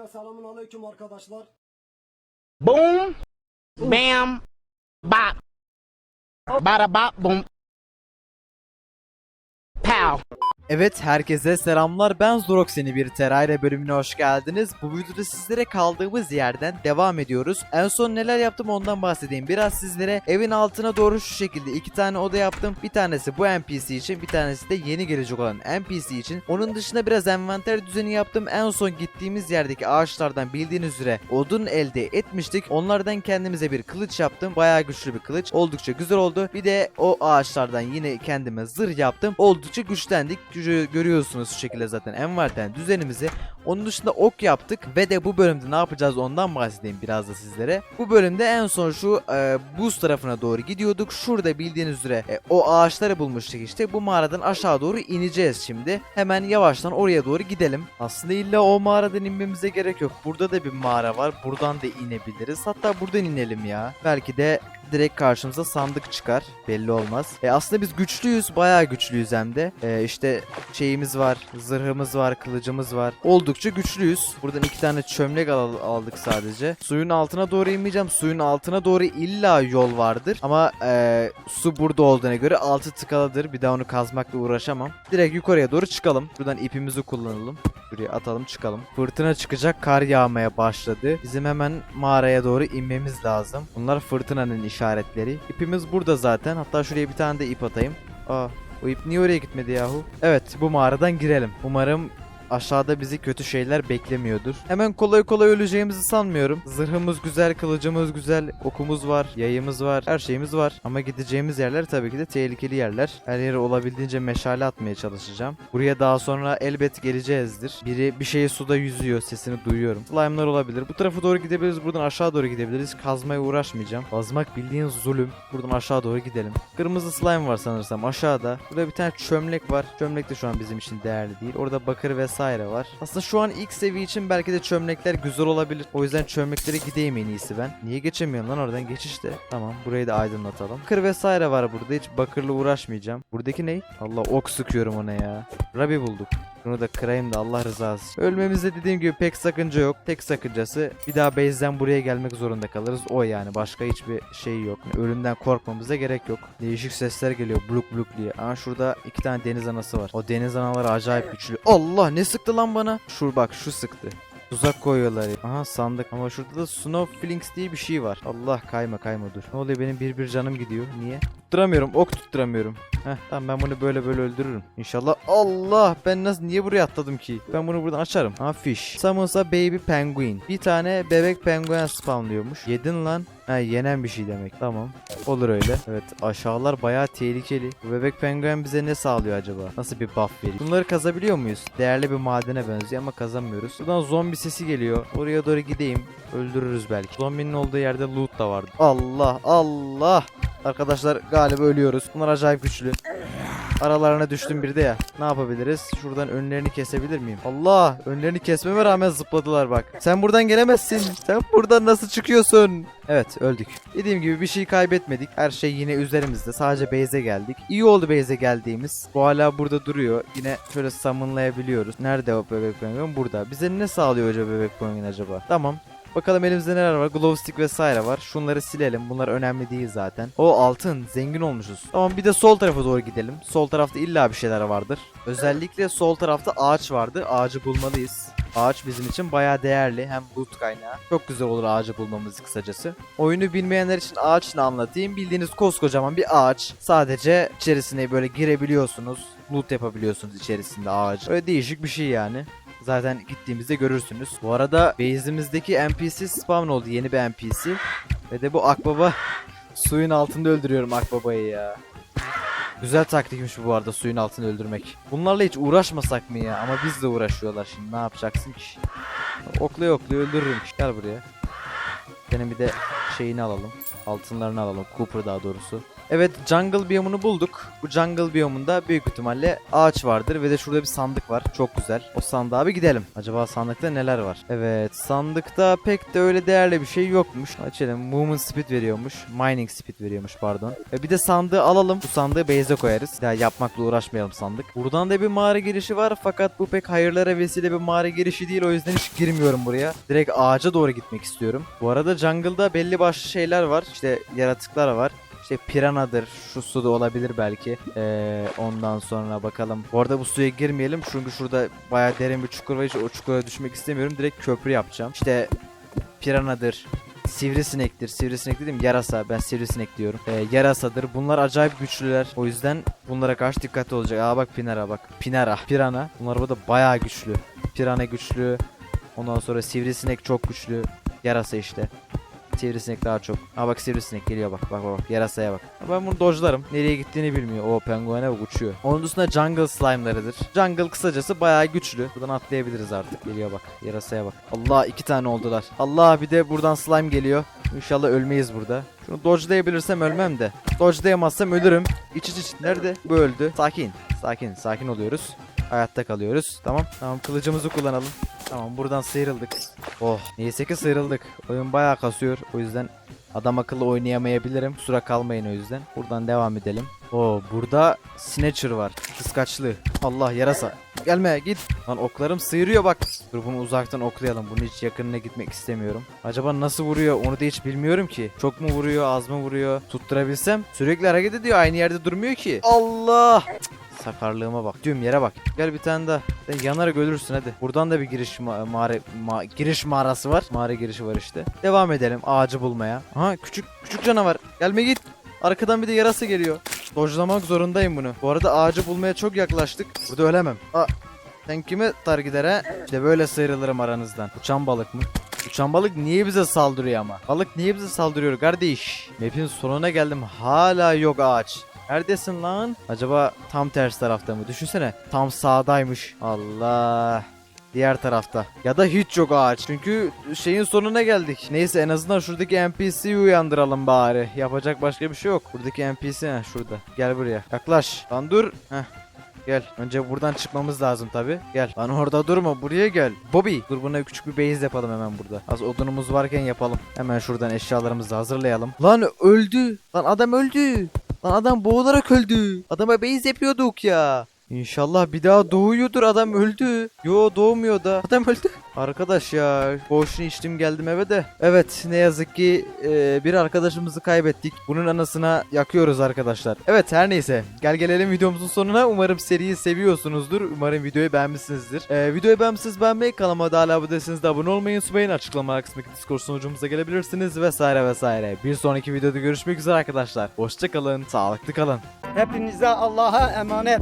Öncelikle selamun aleyküm arkadaşlar. Boom, bam, bop, bada bop, boom, pow. Evet herkese selamlar ben Zorok seni bir Terayra bölümüne hoş geldiniz. Bu videoda sizlere kaldığımız yerden devam ediyoruz. En son neler yaptım ondan bahsedeyim. Biraz sizlere evin altına doğru şu şekilde iki tane oda yaptım. Bir tanesi bu NPC için bir tanesi de yeni gelecek olan NPC için. Onun dışında biraz envanter düzeni yaptım. En son gittiğimiz yerdeki ağaçlardan bildiğiniz üzere odun elde etmiştik. Onlardan kendimize bir kılıç yaptım. Bayağı güçlü bir kılıç. Oldukça güzel oldu. Bir de o ağaçlardan yine kendime zırh yaptım. Oldukça güçlendik. Gücü görüyorsunuz şu şekilde zaten envanter düzenimizi. Onun dışında ok yaptık ve de bu bölümde ne yapacağız ondan bahsedeyim biraz da sizlere. Bu bölümde en son şu e, buz tarafına doğru gidiyorduk. Şurada bildiğiniz üzere e, o ağaçları bulmuştuk işte. Bu mağaradan aşağı doğru ineceğiz şimdi. Hemen yavaştan oraya doğru gidelim. Aslında illa o mağaradan inmemize gerek yok. Burada da bir mağara var. Buradan da inebiliriz. Hatta buradan inelim ya. Belki de direkt karşımıza sandık çıkar. Belli olmaz. E aslında biz güçlüyüz. Bayağı güçlüyüz hem de. E, işte şeyimiz var. Zırhımız var. Kılıcımız var. Oldukça güçlüyüz. Buradan iki tane çömlek al- aldık sadece. Suyun altına doğru inmeyeceğim. Suyun altına doğru illa yol vardır. Ama e, su burada olduğuna göre altı tıkalıdır. Bir daha onu kazmakla uğraşamam. Direkt yukarıya doğru çıkalım. Buradan ipimizi kullanalım. Buraya atalım çıkalım. Fırtına çıkacak. Kar yağmaya başladı. Bizim hemen mağaraya doğru inmemiz lazım. Bunlar fırtınanın işaretleri. İpimiz burada zaten. Hatta şuraya bir tane de ip atayım. Aa o ip niye oraya gitmedi yahu? Evet bu mağaradan girelim. Umarım aşağıda bizi kötü şeyler beklemiyordur. Hemen kolay kolay öleceğimizi sanmıyorum. Zırhımız güzel, kılıcımız güzel, okumuz var, yayımız var, her şeyimiz var. Ama gideceğimiz yerler tabii ki de tehlikeli yerler. Her yere olabildiğince meşale atmaya çalışacağım. Buraya daha sonra elbet geleceğizdir. Biri bir şeyi suda yüzüyor, sesini duyuyorum. Slime'lar olabilir. Bu tarafa doğru gidebiliriz, buradan aşağı doğru gidebiliriz. Kazmaya uğraşmayacağım. Kazmak bildiğin zulüm. Buradan aşağı doğru gidelim. Kırmızı slime var sanırsam aşağıda. Burada bir tane çömlek var. Çömlek de şu an bizim için değerli değil. Orada bakır vesaire var. Aslında şu an ilk seviye için belki de çömlekler güzel olabilir. O yüzden çömleklere gideyim en iyisi ben. Niye geçemiyorum lan oradan geç işte. Tamam burayı da aydınlatalım. Bakır vesaire var burada. Hiç bakırla uğraşmayacağım. Buradaki ne? Allah ok sıkıyorum ona ya. Rabi bulduk. Bunu da kırayım da Allah rızası için. Ölmemizde dediğim gibi pek sakınca yok. Tek sakıncası bir daha base'den buraya gelmek zorunda kalırız. O yani başka hiçbir şey yok. Yani ölümden korkmamıza gerek yok. Değişik sesler geliyor bluk bluk diye. Ama şurada iki tane deniz anası var. O deniz anaları acayip güçlü. Allah ne sıktı lan bana? Şu bak şu sıktı. Tuzak koyuyorlar. Aha sandık. Ama şurada da Snow Flinks diye bir şey var. Allah kayma kayma dur. Ne oluyor benim bir bir canım gidiyor. Niye? Tutturamıyorum. Ok tutturamıyorum. Heh tamam ben bunu böyle böyle öldürürüm. İnşallah. Allah ben nasıl niye buraya atladım ki? Ben bunu buradan açarım. Ha fish. Summons'a baby penguin. Bir tane bebek penguen spawnlıyormuş. Yedin lan. Ha yenen bir şey demek. Tamam. Olur öyle. Evet aşağılar bayağı tehlikeli. Bu bebek penguen bize ne sağlıyor acaba? Nasıl bir buff veriyor? Bunları kazabiliyor muyuz? Değerli bir madene benziyor ama kazamıyoruz. Buradan zombi sesi geliyor. Oraya doğru gideyim. Öldürürüz belki. Zombinin olduğu yerde loot da vardı. Allah Allah. Arkadaşlar galiba ölüyoruz. Bunlar acayip güçlü. Aralarına düştüm bir de ya. Ne yapabiliriz? Şuradan önlerini kesebilir miyim? Allah! Önlerini kesmeme rağmen zıpladılar bak. Sen buradan gelemezsin. Sen buradan nasıl çıkıyorsun? Evet öldük. Dediğim gibi bir şey kaybetmedik. Her şey yine üzerimizde. Sadece base'e geldik. İyi oldu base'e geldiğimiz. Bu hala burada duruyor. Yine şöyle summonlayabiliyoruz. Nerede o bebek penguin? Burada. Bize ne sağlıyor acaba bebek penguin acaba? Tamam. Bakalım elimizde neler var. Glow stick vesaire var. Şunları silelim. Bunlar önemli değil zaten. O altın. Zengin olmuşuz. Tamam bir de sol tarafa doğru gidelim. Sol tarafta illa bir şeyler vardır. Özellikle sol tarafta ağaç vardı. Ağacı bulmalıyız. Ağaç bizim için bayağı değerli. Hem loot kaynağı. Çok güzel olur ağacı bulmamız kısacası. Oyunu bilmeyenler için ağaç ne anlatayım. Bildiğiniz koskocaman bir ağaç. Sadece içerisine böyle girebiliyorsunuz. Loot yapabiliyorsunuz içerisinde ağaç. Öyle değişik bir şey yani. Zaten gittiğimizde görürsünüz. Bu arada base'imizdeki NPC spawn oldu. Yeni bir NPC. Ve de bu akbaba. Suyun altında öldürüyorum akbabayı ya. Güzel taktikmiş bu arada suyun altını öldürmek. Bunlarla hiç uğraşmasak mı ya? Ama bizle uğraşıyorlar şimdi. Ne yapacaksın ki? Oklaya oklaya öldürürüm. Gel buraya. Senin bir de şeyini alalım. Altınlarını alalım. Cooper daha doğrusu. Evet jungle biyomunu bulduk. Bu jungle biyomunda büyük ihtimalle ağaç vardır ve de şurada bir sandık var. Çok güzel. O sandığa bir gidelim. Acaba sandıkta neler var? Evet sandıkta pek de öyle değerli bir şey yokmuş. Açalım. Movement speed veriyormuş. Mining speed veriyormuş pardon. E bir de sandığı alalım. Bu sandığı base'e koyarız. Ya yapmakla uğraşmayalım sandık. Buradan da bir mağara girişi var fakat bu pek hayırlara vesile bir mağara girişi değil. O yüzden hiç girmiyorum buraya. Direkt ağaca doğru gitmek istiyorum. Bu arada jungle'da belli başlı şeyler var. İşte yaratıklar var. İşte piranadır. Şu su da olabilir belki. Ee, ondan sonra bakalım. Bu arada bu suya girmeyelim. Çünkü şurada bayağı derin bir çukur var. Hiç o çukura düşmek istemiyorum. Direkt köprü yapacağım. İşte piranadır. Sivrisinektir. Sivrisinek dedim yarasa. Ben sivrisinek diyorum. Ee, yarasadır. Bunlar acayip güçlüler. O yüzden bunlara karşı dikkatli olacak. Aa bak Pinara bak. Pinara. Pirana. Bunlar burada bayağı güçlü. Pirana güçlü. Ondan sonra sivrisinek çok güçlü. Yarasa işte. Sivrisinek daha çok. Aa bak sivrisinek geliyor bak. Bak bak. Yarasaya bak. Ben bunu dojlarım. Nereye gittiğini bilmiyor. O penguene bak uçuyor. Onun dışında jungle slime'larıdır. Jungle kısacası bayağı güçlü. Buradan atlayabiliriz artık. Geliyor bak. Yarasaya bak. Allah iki tane oldular. Allah bir de buradan slime geliyor. İnşallah ölmeyiz burada. Şunu dodge'layabilirsem ölmem de. Dodge'layamazsam ölürüm. İç iç iç. Nerede? Bu öldü. Sakin. Sakin. Sakin oluyoruz. Hayatta kalıyoruz. Tamam. Tamam kılıcımızı kullanalım. Tamam buradan sıyrıldık. Oh neyse ki sıyrıldık. Oyun bayağı kasıyor. O yüzden adam akıllı oynayamayabilirim. Kusura kalmayın o yüzden. Buradan devam edelim. Oo burada Snatcher var. Kıskaçlı. Allah yarasa. Gelme git. Lan oklarım sıyırıyor bak. Dur bunu uzaktan oklayalım. Bunun hiç yakınına gitmek istemiyorum. Acaba nasıl vuruyor onu da hiç bilmiyorum ki. Çok mu vuruyor az mı vuruyor. Tutturabilsem. Sürekli hareket ediyor. Aynı yerde durmuyor ki. Allah. Cık, Sakarlığıma bak. Düğüm yere bak. Gel bir tane daha. Sen yanarak ölürsün hadi. Buradan da bir giriş ma- mağara ma- giriş mağarası var. Mağara girişi var işte. Devam edelim ağacı bulmaya. Aha küçük küçük canavar. Gelme git. Arkadan bir de yarası geliyor. Dojlamak zorundayım bunu. Bu arada ağacı bulmaya çok yaklaştık. Burada ölemem. Aa, sen kime tar gider ha? İşte böyle sıyrılırım aranızdan. Uçan balık mı? Uçan balık niye bize saldırıyor ama? Balık niye bize saldırıyor kardeş? Map'in sonuna geldim. Hala yok ağaç. Neredesin lan? Acaba tam ters tarafta mı? Düşünsene. Tam sağdaymış. Allah. Diğer tarafta. Ya da hiç yok ağaç. Çünkü şeyin sonuna geldik. Neyse en azından şuradaki NPC'yi uyandıralım bari. Yapacak başka bir şey yok. Buradaki NPC ha şurada. Gel buraya. Yaklaş. Lan dur. Heh. Gel. Önce buradan çıkmamız lazım tabi. Gel. Lan orada durma. Buraya gel. Bobby. Dur buna küçük bir base yapalım hemen burada. Az odunumuz varken yapalım. Hemen şuradan eşyalarımızı hazırlayalım. Lan öldü. Lan adam öldü. Lan adam boğularak öldü. Adama base yapıyorduk ya. İnşallah bir daha doğuyordur adam öldü. Yo doğmuyor da. Adam öldü. Arkadaş ya boşuna içtim geldim eve de. Evet ne yazık ki e, bir arkadaşımızı kaybettik. Bunun anasına yakıyoruz arkadaşlar. Evet her neyse gel gelelim videomuzun sonuna. Umarım seriyi seviyorsunuzdur. Umarım videoyu beğenmişsinizdir. E, videoyu beğenmişsiniz beğenmeyi kanalıma da hala abone değilseniz de abone olmayı unutmayın. Açıklama kısmındaki Discord sunucumuza gelebilirsiniz vesaire vesaire. Bir sonraki videoda görüşmek üzere arkadaşlar. Hoşçakalın, sağlıklı kalın. Hepinize Allah'a emanet.